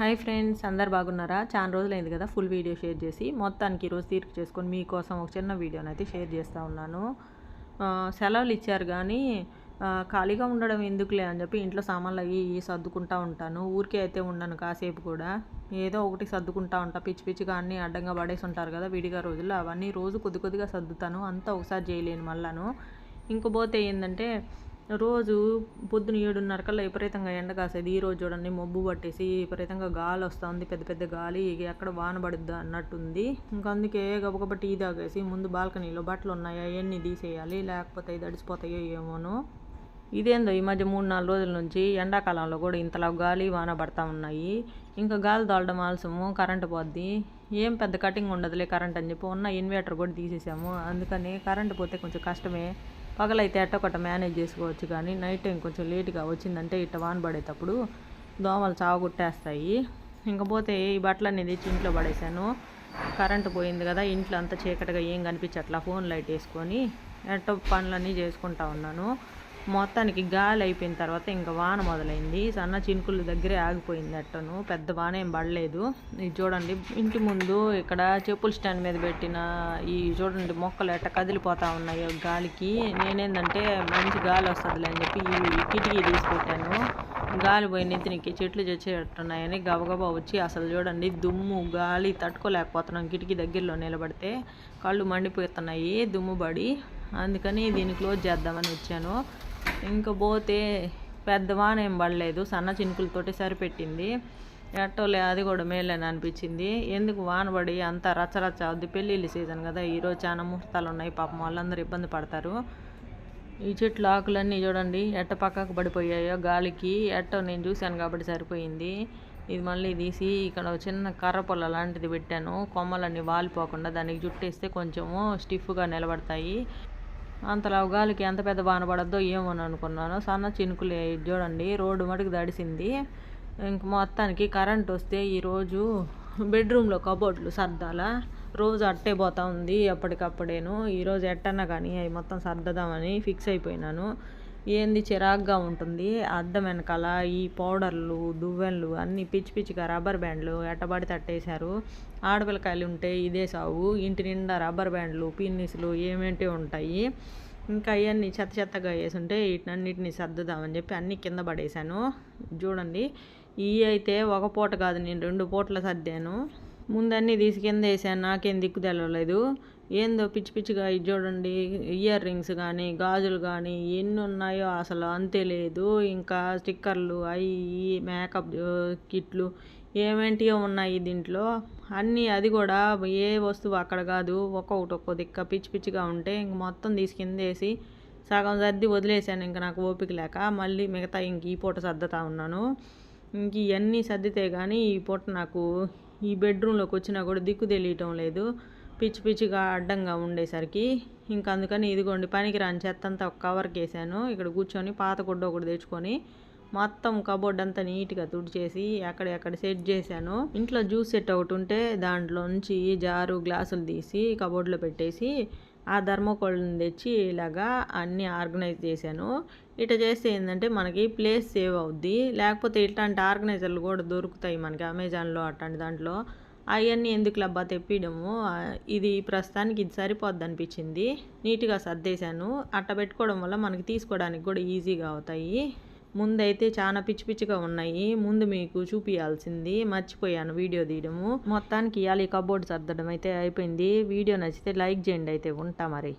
Hi friends అందరు బాగున్నారా? చాలా రోజులైంది కదా ఫుల్ వీడియో షేర్ చేసి. మొత్తానికి ఈరోజు తీర్పు చేసుకొని మీకోసం ఒక చిన్న వీడియోని అయితే షేర్ చేస్తూ ఉన్నాను. సెలవులు ఇచ్చారు కానీ ఖాళీగా ఉండడం ఎందుకులే అని చెప్పి ఇంట్లో సామాన్లు అవి సర్దుకుంటూ సర్దుకుంటా ఉంటాను. ఊరికే అయితే ఉండను కాసేపు కూడా. ఏదో ఒకటి సర్దుకుంటా ఉంటా. పిచ్చి పిచ్చిగా అన్నీ అడ్డంగా పడేసి ఉంటారు కదా విడిగా రోజుల్లో. అవన్నీ రోజు కొద్ది కొద్దిగా సర్దుతాను. అంతా ఒకసారి చేయలేను మళ్ళాను. ఇంకపోతే ఏంటంటే రోజు పొద్దున ఏడున్నర కల్లా విపరీతంగా ఎండ కాసేది. ఈ రోజు చూడండి మబ్బు పట్టేసి విపరీతంగా గాలి వస్తుంది పెద్ద పెద్ద గాలి ఎక్కడ వాన పడుద్దా అన్నట్టుంది. ఇంకా అందుకే గబగబా టీ తాగేసి ముందు బాల్కనీలో బట్టలు ఉన్నాయా అవన్నీ తీసేయాలి లేకపోతే ఇది అడిసిపోతాయో ఏమోనో. ఇదేందో ఈ మధ్య మూడు నాలుగు రోజుల నుంచి ఎండాకాలంలో కూడా ఇంతలా గాలి వాన పడతా ఉన్నాయి. ఇంకా గాలి తోలడం ఆలస్యము కరెంటు పోద్ది. ఏం పెద్ద కటింగ్ ఉండదులే కరెంట్ అని చెప్పి ఉన్న ఇన్వర్టర్ కూడా తీసేసాము. అందుకని కరెంటు పోతే కొంచెం కష్టమే. పగలైతే ఎట్టొకట మేనేజ్ చేసుకోవచ్చు కానీ నైట్ టైం కొంచెం లేట్గా వచ్చిందంటే ఇట్ట వాన పడేటప్పుడు దోమలు చావగొట్టేస్తాయి. ఇంకపోతే ఈ బట్టలన్నీ అనేది ఇంట్లో పడేసాను కరెంటు పోయింది కదా ఇంట్లో అంతా చీకటిగా ఏం కనిపించట్లా ఫోన్ లైట్ వేసుకొని ఎట్టో పనులన్నీ చేసుకుంటా ఉన్నాను. మొత్తానికి గాలి అయిపోయిన తర్వాత ఇంకా వాన మొదలైంది. సన్న చినుకుల దగ్గరే ఆగిపోయింది అట్టను. పెద్ద వాన ఏం పడలేదు. ఇది చూడండి ఇంటి ముందు ఇక్కడ చెప్పుల స్టాండ్ మీద పెట్టిన ఈ చూడండి మొక్కలు ఎట్ట కదిలిపోతా ఉన్నాయి గాలికి. నేనేందంటే మంచి గాలి వస్తుందిలే అని చెప్పి ఈ కిటికీ తీసుకెట్టాను గాలి పోయిన నెత్తినికి చెట్లు చచ్చేట్టున్నాయని గబగబా వచ్చి అసలు చూడండి దుమ్ము గాలి తట్టుకోలేకపోతున్నాం కిటికీ దగ్గరలో నిలబడితే. కళ్ళు మండిపోతున్నాయి దుమ్ము పడి. అందుకని దీన్ని క్లోజ్ చేద్దామని వచ్చాను. ఇంకా పోతే పెద్ద వాన ఏం పడలేదు. సన్న చినుకులతోటి సరిపెట్టింది. ఎట్టోలే అది కూడా మేలని అనిపించింది. ఎందుకు వాన పడి అంత రచ్చరచ్చ అవుద్ది? పెళ్ళిళ్ళ సీజన్ కదా ఈరోజు చాలా ముహూర్తాలు ఉన్నాయి. పాపం వాళ్ళందరూ ఇబ్బంది పడతారు. ఈ చెట్లు ఆకులన్నీ చూడండి ఎట్ట పక్కకు పడిపోయాయో గాలికి. ఎట్టో నేను చూశాను కాబట్టి సరిపోయింది. ఇది మళ్ళీ తీసి ఇక్కడ ఒక చిన్న కర్ర పొల లాంటిది పెట్టాను. కొమ్మలన్నీ వాలిపోకుండా దానికి జుట్టేస్తే కొంచెము స్టిఫ్గా నిలబడతాయి. అంతలా గాలికి ఎంత పెద్ద బాన పడద్దో ఏమోని అనుకున్నాను. సన్న చినుకులే చూడండి రోడ్డు మటుకు దడిసింది ఇంక మొత్తానికి కరెంట్ వస్తే ఈరోజు బెడ్రూమ్లో కబోర్డ్లు సర్దాలా. రోజు అట్టే పోతా ఉంది ఎప్పటికప్పుడేను. ఈరోజు ఎట్టన్నా కానీ అవి మొత్తం సర్దదామని ఫిక్స్ అయిపోయినాను. ఏంది చిరాగ్గా ఉంటుంది. అద్దం వెనకాల ఈ పౌడర్లు దువ్వెన్లు అన్నీ పిచ్చి పిచ్చిగా రబ్బర్ బ్యాండ్లు ఎట్టబడి తట్టేశారు. ఆడపిల్లకాయలు ఉంటే ఇదే సావు. ఇంటి నిండా రబ్బర్ బ్యాండ్లు పిన్నిస్లు ఏమేంటి ఉంటాయి? ఇంకా అవన్నీ చెత్త చెత్తగా వేసుంటే వీటినన్నిటిని సర్దుదామని చెప్పి అన్నీ కింద పడేశాను. చూడండి ఇవి అయితే ఒక పూట కాదు నేను రెండు పూటలు సర్దాను. ముందన్నీ తీసి కింద వేసాను. నాకేం దిక్కు తెలవలేదు. ఏందో పిచ్చి పిచ్చిగా ఇది చూడండి ఇయర్ రింగ్స్ కానీ గాజులు కానీ ఎన్ని ఉన్నాయో అసలు అంతే లేదు. ఇంకా స్టిక్కర్లు అవి మేకప్ కిట్లు ఏమేంటియో ఉన్నాయి దీంట్లో. అన్నీ అది కూడా ఏ వస్తువు అక్కడ కాదు ఒక్కొక్కటి ఒక్కో దిక్క పిచ్చి పిచ్చిగా ఉంటే ఇంక మొత్తం తీసుకిందేసి సగం సర్ది వదిలేసాను. ఇంకా నాకు ఓపిక లేక మళ్ళీ మిగతా ఇంక ఈ పూట సర్దుతా ఉన్నాను. ఇంక ఇవన్నీ సర్దితే కానీ ఈ పూట నాకు ఈ బెడ్రూమ్లోకి వచ్చినా కూడా దిక్కు తెలియటం లేదు. పిచ్చి పిచ్చిగా అడ్డంగా ఉండేసరికి ఇంకా అందుకని ఇదిగోండి పనికి రాని చెత్త అంతా ఒక కవర్కి వేసాను. ఇక్కడ కూర్చొని పాత గుడ్డ ఒకటి తెచ్చుకొని మొత్తం కబోర్డ్ అంతా నీట్గా తుడిచేసి ఎక్కడెక్కడ సెట్ చేశాను. ఇంట్లో జ్యూస్ సెట్ ఒకటి ఉంటే దాంట్లో నుంచి జారు గ్లాసులు తీసి కబోర్డ్లో పెట్టేసి ఆ ధర్మకోళ్ళని తెచ్చి ఇలాగా అన్నీ ఆర్గనైజ్ చేశాను. ఇట్లా చేస్తే ఏంటంటే మనకి ప్లేస్ సేవ్ అవుద్ది. లేకపోతే ఇట్లాంటి ఆర్గనైజర్లు కూడా దొరుకుతాయి మనకి అమెజాన్లో అట్లాంటి దాంట్లో. అవన్నీ ఎందుకు లబ్బా తెప్పియడము ఇది ప్రస్తుతానికి ఇది సరిపోద్ది అనిపించింది నీట్గా సర్దేశాను. అట్ట పెట్టుకోవడం వల్ల మనకి తీసుకోవడానికి కూడా ఈజీగా అవుతాయి. ముందైతే చాలా పిచ్చి పిచ్చిగా ఉన్నాయి. ముందు మీకు చూపించాల్సింది మర్చిపోయాను వీడియో తీయడము. మొత్తానికి ఇవాళ ఈ కబోర్డ్ సర్దడం అయితే అయిపోయింది. వీడియో నచ్చితే లైక్ చేయండి అయితే ఉంటా మరి.